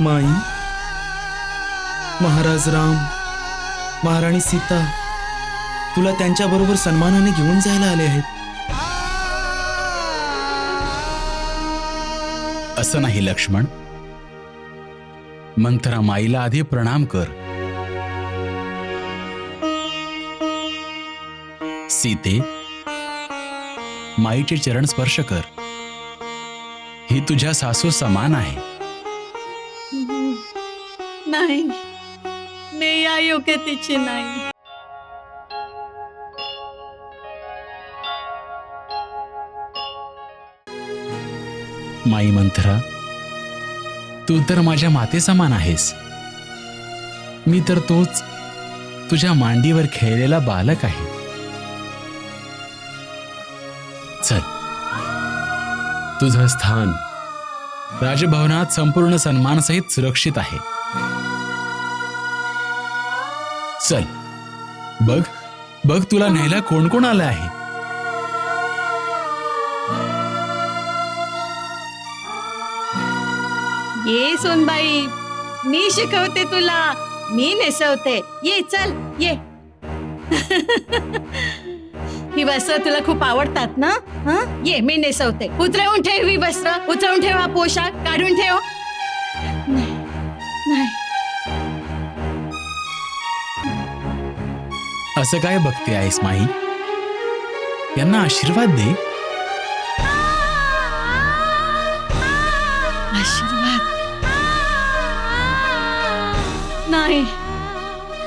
माई महाराज राम महाराणी सीता तुला त्यांच्याबरोबर सन्मानाने घेऊन जायला आले आहेत. असं नाही लक्ष्मण. मंथरा माईला आधी प्रणाम कर. सीते माईचे चरण स्पर्श कर. ही तुझ्या सासू समान आहे. नाही. मी या योग्यतेची नाही. माई मंथरा तू तर माझ्या माते समान आहेस. मी तर तोच तुझ्या मांडीवर खेळलेला बालक आहे. चल. तुझं स्थान राजभवनात संपूर्ण सन्मानसहित सुरक्षित आहे. चल. बघ बघ तुला न्यायला कोण कोण आलं आहे. ये सोनबाई मी शिकवते तुला. मी नेसवते. ये चल ये. ही वस्त्र तुला खूप आवडतात ना? हा? ये मी नेसवते. उतरवून ठेव ही वस्त्र. उतरवून ठेव हा पोशाख. काढून ठेव. नाही, नाही. असं काय बघते आहेस माई यांना आशीर्वाद दे. आशीर्वाद? नाही.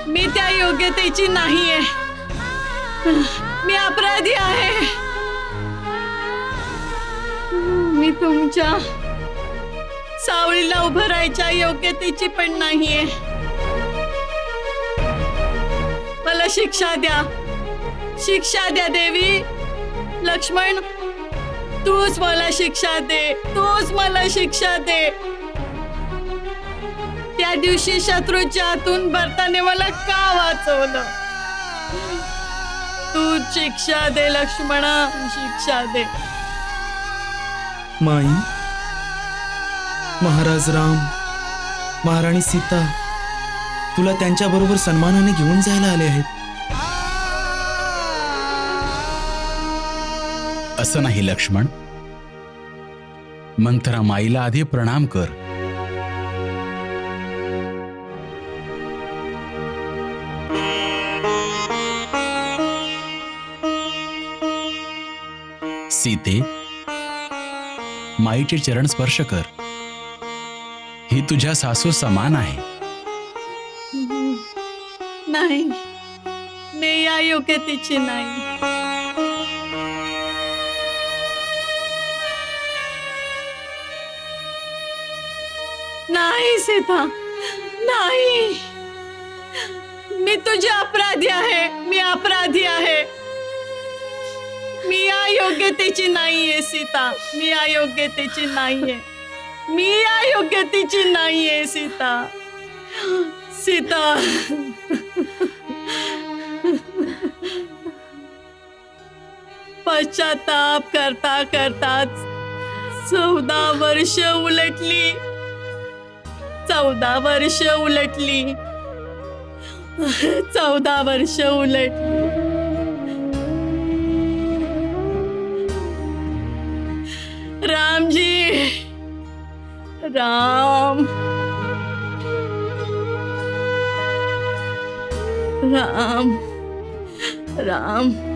मी त्या योग्यतेची नाहीये. मी अपराधी आहे. मी तुमच्या सावळीला उभं राहायच्या योग्यतेची पण नाहीये. मला शिक्षा द्या. शिक्षा द्या देवी. लक्ष्मण तूच मला शिक्षा दे. तूच मला शिक्षा दे. त्या दिवशी शत्रूच्या हातून भरताने मला का वाचवलं? तू शिक्षा दे लक्ष्मणा. शिक्षा दे. माई महाराज राम महाराणी सीता तुला त्यांच्याबरोबर सन्मानाने घेऊन जायला आले आहेत. असं नाही लक्ष्मण. मंथरा माईला आधी प्रणाम कर. सीते माईचे चरण स्पर्श कर. ही तुझ्या सासू समान आहे. नाही मी या योग्यतेची नाही नाही सीता नाही। मी तुझी अपराधी आहे मी अपराधी आहे मी या योग्यतेची नाहीये सीता मी या योग्यतेची नाहीये मी या योग्यतेची नाहीये सीता। सीता। पश्चाताप करता करताच चौदा वर्ष उलटली. चौदा वर्ष उलटली. चौदा वर्ष उलटली. रामजी. राम. राम राम.